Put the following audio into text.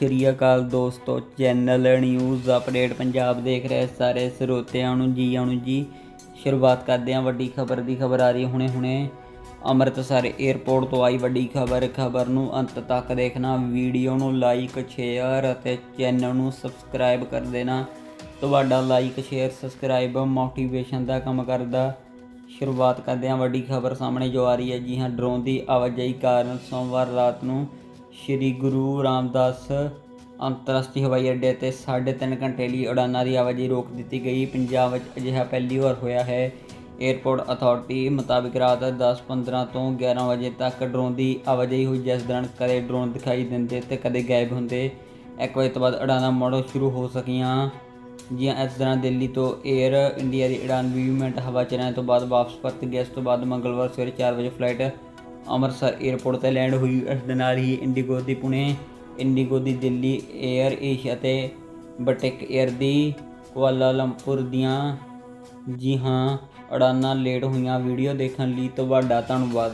ਸ਼੍ਰੀ ਅਕਾਲ ਦੋਸਤੋ channel news update Punjab ਦੇਖ ਰਹੇ ਸਾਰੇ ਸਰੋਤਿਆਂ ਨੂੰ ਜੀ, ਆਉਣ ਜੀ। ਸ਼ੁਰੂਆਤ ਕਰਦੇ ਹਾਂ ਵੱਡੀ ਖਬਰ ਦੀ, ਖਬਰ ਆ ਰਹੀ ਹੁਣੇ ਹੁਣੇ। ਅੰਮ੍ਰਿਤਸਰ 에ਅਰਪੋਰਟ ਤੋਂ ਆਈ ਵੱਡੀ ਖਬਰ ਖਬਰ ਨੂੰ ਅੰਤ ਤੱਕ ਦੇਖਣਾ ਵੀਡੀਓ ਨੂੰ ਲਾਈਕ ਸ਼ੇਅਰ ਅਤੇ ਚੈਨਲ ਨੂੰ ਸਬਸਕ੍ਰਾਈਬ ਕਰ ਦੇਣਾ। ਤੁਹਾਡਾ ਲਾਈਕ ਸ਼ੇਅਰ ਸਬਸਕ੍ਰਾਈਬ ਮੋਟੀਵੇਸ਼ਨ ਦਾ ਕੰਮ ਕਰਦਾ। ਸ਼ੁਰੂਆਤ ਕਰਦੇ ਹਾਂ ਵੱਡੀ ਖਬਰ ਸਾਹਮਣੇ ਜੋ ਆ ਰਹੀ ਹੈ। ਜੀ ਹਾਂ, ਡਰੋਨ ਦੀ ਆਵਾਜਾਈ ਕਾਰਨ ਸੋਮਵਾਰ ਰਾਤ ਨੂੰ ਸ਼੍ਰੀ ਗੁਰੂ ਰਾਮਦਾਸ ਅੰਤਰਰਾਸ਼ਟਰੀ ਹਵਾਈ ਅੱਡੇ ਤੇ 3.5 ਘੰਟੇ ਲਈ ਉਡਾਨਾਂ ਦੀ ਆਵਾਜਾਈ ਰੋਕ ਦਿੱਤੀ ਗਈ। ਪੰਜਾਬ ਵਿੱਚ ਅਜਿਹਾ ਪਹਿਲੀ ਵਾਰ ਹੋਇਆ ਹੈ। 에ਅਰਪੋਰਟ ਅਥਾਰਟੀ ਮੁਤਾਬਿਕ ਰਾਤ 10:15 ਤੋਂ 11 ਵਜੇ ਤੱਕ ਡਰੋਨ ਦੀ ਆਵਾਜਾਈ ਹੋਈ, ਜਿਸ ਦੌਰਾਨ ਕਦੇ ਡਰੋਨ ਦਿਖਾਈ ਦਿੰਦੇ ਤੇ ਕਦੇ ਗਾਇਬ ਹੁੰਦੇ। ਇੱਕ ਵਜੇ ਤੋਂ ਬਾਅਦ ਉਡਾਨਾਂ ਮੁੜ ਸ਼ੁਰੂ ਹੋ ਸਕੀਆਂ। ਜੀਆਂ ਇਸ ਤਰ੍ਹਾਂ ਦਿੱਲੀ ਤੋਂ 에ਅਰ ਇੰਡੀਆ ਦੀ ਉਡਾਨ 20 ਮਿੰਟ ਹਵਾ ਚ ਤੋਂ ਬਾਅਦ ਵਾਪਸ ਪਰਤ ਗਿਆ ਇਸ ਤੋਂ ਬਾਅਦ ਮੰਗਲਵਾਰ ਸਵੇਰੇ 4 ਵਜੇ ਫਲਾਈਟ ਅੰਮ੍ਰਿਤਸਰ 에ਅਰਪੋਰਟ ਤੇ ਲੈਂਡ ਹੋਈ। ਇਸ ਦੇ ਨਾਲ ਹੀ ਇੰਡੀਗੋ ਦੀ ਪੁਣੇ ਇੰਡੀਗੋ ਦੀ ਦਿੱਲੀ 에ਅਰ ਏਸ਼ੀਆ ਤੇ ਬਟਿਕ 에ਅਰ ਦੀ ਕੁਆਲਾਲੰਪੁਰ ਦੀਆਂ ਜੀ ਹਾਂ ਅੜਾਨਾ ਲੇਟ ਹੋਈਆਂ ਵੀਡੀਓ ਦੇਖਣ ਲਈ ਤੁਹਾਡਾ ਧੰਨਵਾਦ।